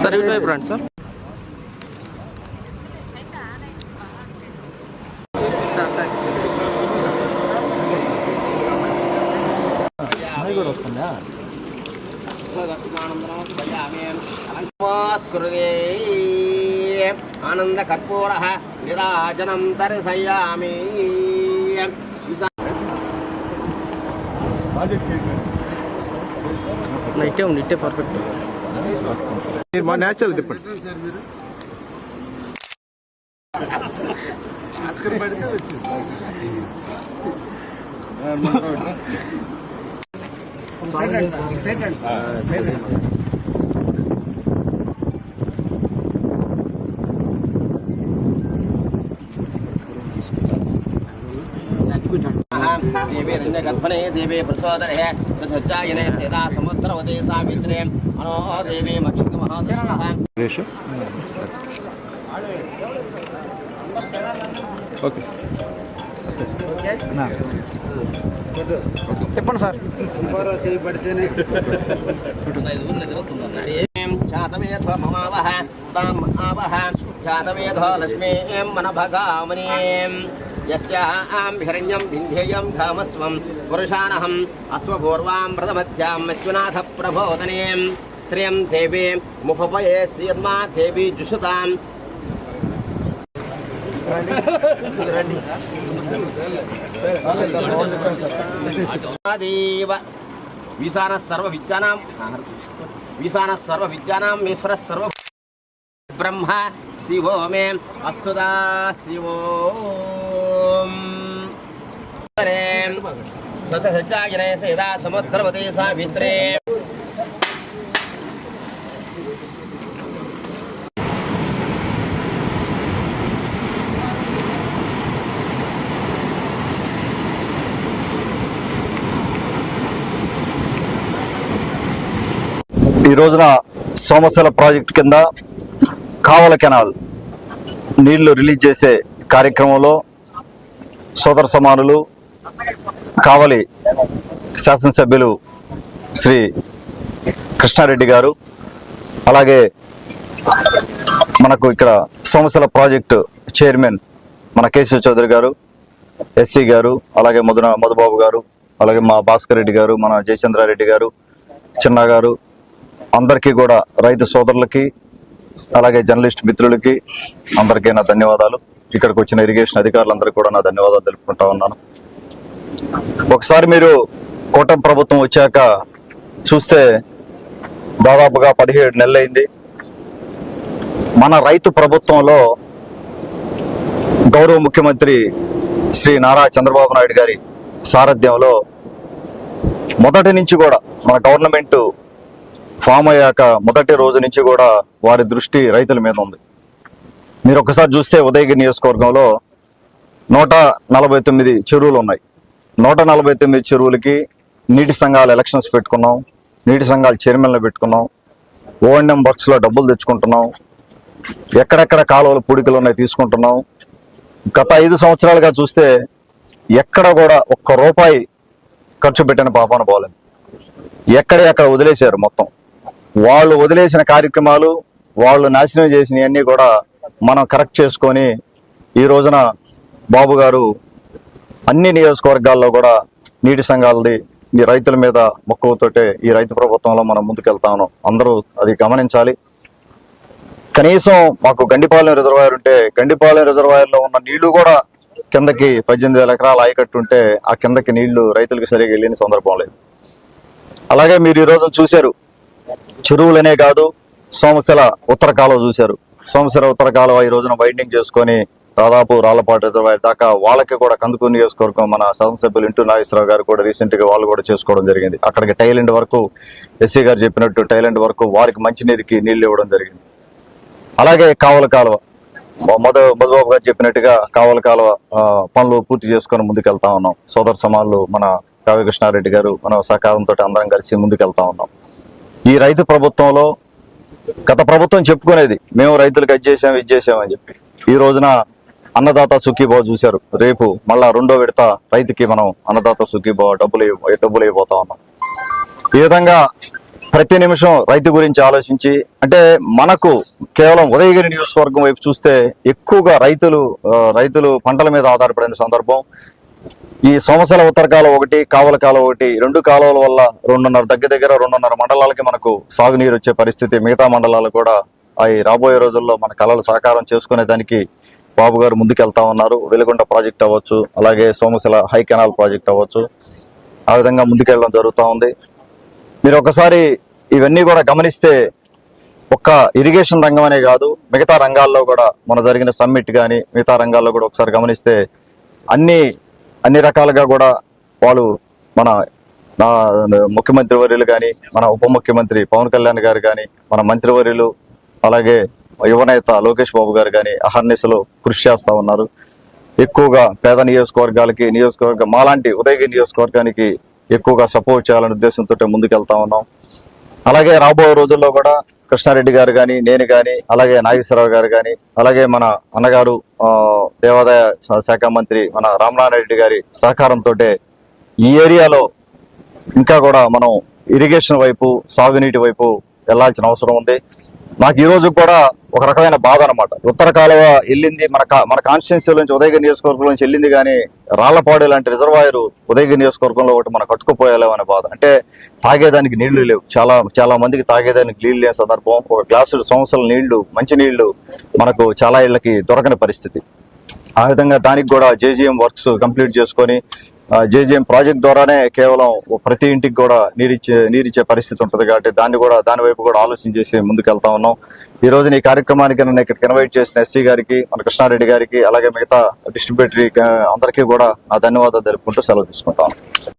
Sir ఇటువైపు brand sir. ఆనంద కర్పూర నిరాజనం దర్శయామి ఇట్టే ఉంది ఇట్టే పర్ఫెక్ట్ మా న్యాచురల్ తిప్పండి దేవే రణ్యగర్భనే దేవే ప్రసోదరే సజ్జాయనే సేదా సముద్రవదే సావిత్రే అనో దేవే మక్షిక మహాసరః ఓకే సార్ చెప్పండి సార్ శాతమేధ మమావహ తాం ఆవహ శాతమేధ లక్ష్మీం మనభగామనీం. యస్యాం హిరణ్యం వింధ్యేయం ఘామస్వం పురుషానహం అశ్వపూర్వాం వ్రతమధ్యాం అశ్వనాథ ప్రబోధనేం శ్రియం దేవీ ముఖపయే శ్రీర్మా దేవీ జుషుతాం దేవ సర్వ విద్యానాం విశాన సర్వ విద్యానాం ఈశ్వర సర్వ బ్రహ్మ శివో మే అస్తుదా శివో. సత సజ్జాయనే సదా సముద్రవతే సావిత్రే. ఈ రోజున సోమశిల ప్రాజెక్ట్ కింద కావల కెనాల్ నీళ్ళు రిలీజ్ చేసే కార్యక్రమంలో సోదర సమానులు కావలి శాసనసభ్యులు శ్రీ కృష్ణారెడ్డి గారు అలాగే మనకు ఇక్కడ సోమశిల ప్రాజెక్టు చైర్మన్ మన కేశవ చౌదరి గారు ఎస్సీ గారు అలాగే మధున మధుబాబు గారు అలాగే మా భాస్కర్ రెడ్డి గారు మన జయచంద్రారెడ్డి గారు చిన్న గారు అందరికీ కూడా రైతు సోదరులకి అలాగే జర్నలిస్ట్ మిత్రులకి అందరికీ నా ధన్యవాదాలు. ఇక్కడికి వచ్చిన ఇరిగేషన్ అధికారులందరికీ కూడా నా ధన్యవాదాలు తెలుపుకుంటా ఉన్నాను. ఒకసారి మీరు కూటమి ప్రభుత్వం వచ్చాక చూస్తే దాదాపుగా పదిహేడు నెలలైంది. మన రైతు ప్రభుత్వంలో గౌరవ ముఖ్యమంత్రి శ్రీ నారా చంద్రబాబు నాయుడు గారి సారథ్యంలో మొదటి నుంచి కూడా మన గవర్నమెంట్ ఫామ్ అయ్యాక మొదటి రోజు నుంచి కూడా వారి దృష్టి రైతుల మీద ఉంది. మీరు ఒకసారి చూస్తే ఉదయగిరి నియోజకవర్గంలో నూట నలభై తొమ్మిది చెరువులు ఉన్నాయి. నూట నలభై తొమ్మిది చెరువులకి నీటి సంఘాల ఎలక్షన్స్ పెట్టుకున్నాం. నీటి సంఘాల చైర్మన్లు పెట్టుకున్నాం. ఓఎన్ఎం వర్క్స్లో డబ్బులు తెచ్చుకుంటున్నాం. ఎక్కడెక్కడ కాలువలు పూడికలు ఉన్నాయి తీసుకుంటున్నాం. గత ఐదు సంవత్సరాలుగా చూస్తే ఎక్కడ కూడా ఒక్క రూపాయి ఖర్చు పెట్టిన పాపాన పోలేదు. ఎక్కడ ఎక్కడ వదిలేశారు మొత్తం. వాళ్ళు వదిలేసిన కార్యక్రమాలు వాళ్ళు నాశనం చేసినవన్నీ కూడా మనం కరెక్ట్ చేసుకొని ఈ రోజున బాబు గారు అన్ని నియోజకవర్గాల్లో కూడా నీటి సంఘాలది ఈ రైతుల మీద మక్కువతోటే ఈ రైతు ప్రభుత్వంలో మనం ముందుకెళ్తా ఉన్నాం. అందరూ అది గమనించాలి. కనీసం మాకు గండిపాలెం రిజర్వాయర్ ఉంటే గండిపాలెం రిజర్వాయర్లో ఉన్న నీళ్ళు కూడా కిందకి పద్దెనిమిది వేల ఎకరాల ఆయకట్టు ఉంటే ఆ కిందకి నీళ్ళు రైతులకు సరిగా వెళ్ళిన సందర్భం లేదు. అలాగే మీరు ఈ చూశారు చెరువులనే కాదు సోమశిల ఉత్తర కాలువ చూశారు. సోమశిల ఉత్తర కాలువ ఈ రోజున వైండింగ్ చేసుకొని దాదాపు రాళ్ళపాటు రిజర్వాయర్ దాకా వాళ్ళకి కూడా కందుకూరు నియోజకవర్గం మన శాసనసభ్యులు ఇంటూ నాగేశ్వరరావు గారు కూడా రీసెంట్గా వాళ్ళు కూడా చేసుకోవడం జరిగింది. అక్కడికి టైలెండ్ వరకు ఎస్సీ గారు చెప్పినట్టు టైలెండ్ వరకు వారికి మంచినీరుకి నీళ్ళు ఇవ్వడం జరిగింది. అలాగే కావల కాలువ. మధు మధుబాబు గారు చెప్పినట్టుగా కావల కాలువ పనులు పూర్తి చేసుకొని ముందుకెళ్తా ఉన్నాం. సోదర సమాన్లు మన కావ్యకృష్ణారెడ్డి గారు మన సహకారంతో అందరం కలిసి ముందుకెళ్తా ఉన్నాం. ఈ రైతు ప్రభుత్వంలో గత ప్రభుత్వం చెప్పుకునేది మేము రైతులకు అది చేసాం ఇది చేసామని చెప్పి. ఈ రోజున అన్నదాత సుఖీభావ చూశారు. రేపు మళ్ళా రెండో విడత రైతుకి మనం అన్నదాత సుఖీభావ డబ్బులు డబ్బులు అయిపోతా ఉన్నాం. ఈ విధంగా ప్రతి నిమిషం రైతు గురించి ఆలోచించి అంటే మనకు కేవలం ఉదయగిరి నియోజకవర్గం వైపు చూస్తే ఎక్కువగా రైతులు రైతులు పంటల మీద ఆధారపడిన సందర్భం. ఈ సోమసల ఉత్తరకాల ఒకటి కావల కాలం ఒకటి రెండు కాలువల వల్ల రెండున్నర దగ్గర దగ్గర రెండున్నర మండలాలకి మనకు సాగునీరు వచ్చే పరిస్థితి మిగతా మండలాలు కూడా అవి రాబోయే రోజుల్లో మన కళలు సాకారం చేసుకునే దానికి బాబు గారు ముందుకెళ్తా ఉన్నారు. వెలుగొండ ప్రాజెక్ట్ అవ్వచ్చు అలాగే సోమశిల హై కెనాల్ ప్రాజెక్ట్ అవ్వచ్చు. ఆ విధంగా ముందుకెళ్ళడం జరుగుతూ ఉంది. మీరు ఒకసారి ఇవన్నీ కూడా గమనిస్తే ఒక్క ఇరిగేషన్ రంగం అనే కాదు మిగతా రంగాల్లో కూడా మన జరిగిన సమ్మిట్ కానీ మిగతా రంగాల్లో కూడా ఒకసారి గమనిస్తే అన్ని అన్ని రకాలుగా కూడా వాళ్ళు మన నా ముఖ్యమంత్రి వర్యులు కానీ మన ఉప ముఖ్యమంత్రి పవన్ కళ్యాణ్ గారు కానీ మన మంత్రివర్యులు అలాగే యువనేత లోకేష్ బాబు గారు కానీ అహర్నిశలో కృషి చేస్తూ ఉన్నారు. ఎక్కువగా పేద నియోజకవర్గాలకి నియోజకవర్గ మాలాంటి ఉదయగిరి నియోజకవర్గానికి ఎక్కువగా సపోర్ట్ చేయాలనే ఉద్దేశంతో ముందుకెళ్తా ఉన్నాం. అలాగే రాబోయే రోజుల్లో కూడా కృష్ణారెడ్డి గారు కానీ నేను కానీ అలాగే నాగేశ్వరరావు గారు కానీ అలాగే మన అన్నగారు దేవాదాయ శాఖ మంత్రి మన రామనారాయణ గారి సహకారంతో ఈ ఏరియాలో ఇంకా కూడా మనం ఇరిగేషన్ వైపు సాగునీటి వైపు వెళ్ళాల్సిన అవసరం ఉంది. నాకు ఈ రోజు కూడా ఒక రకమైన బాధ అనమాట ఉత్తర కాలువ వెళ్ళింది మన కా- మన కాన్స్టిట్యున్సీ నుంచి ఉదయగిరి నియోజకవర్గం నుంచి వెళ్ళింది కానీ రాళ్ళపాడు లాంటి రిజర్వాయర్ ఉదయగిరి నియోజకవర్గంలో ఒకటి మనం కట్టుకుపోయాలేమో అనే బాధ. అంటే తాగేదానికి నీళ్ళు లేవు. చాలా చాలా మందికి తాగేదానికి నీళ్ళు లేని సందర్భం. ఒక గ్లాసు సంవత్సరాల నీళ్ళు మంచి నీళ్ళు మనకు చాలా ఇళ్ళకి దొరకని పరిస్థితి. ఆ విధంగా దానికి కూడా జేజీఎం వర్క్స్ కంప్లీట్ చేసుకొని జేజీఎం ప్రాజెక్ట్ ద్వారానే కేవలం ప్రతి ఇంటికి కూడా నీరిచ్చే నీరిచ్చే పరిస్థితి ఉంటుంది కాబట్టి దాన్ని కూడా దాని వైపు కూడా ఆలోచన చేసి ముందుకు వెళ్తా ఉన్నాం. ఈ రోజు ఈ కార్యక్రమానికి నన్ను ఇక్కడికి ఇన్వైట్ చేసిన ఎస్సీ గారికి మన కృష్ణారెడ్డి గారికి అలాగే మిగతా డిస్ట్రిబ్యూటరీ అందరికీ కూడా నా ధన్యవాదాలు తెలుపుకుంటూ సెలవు తీసుకుంటాను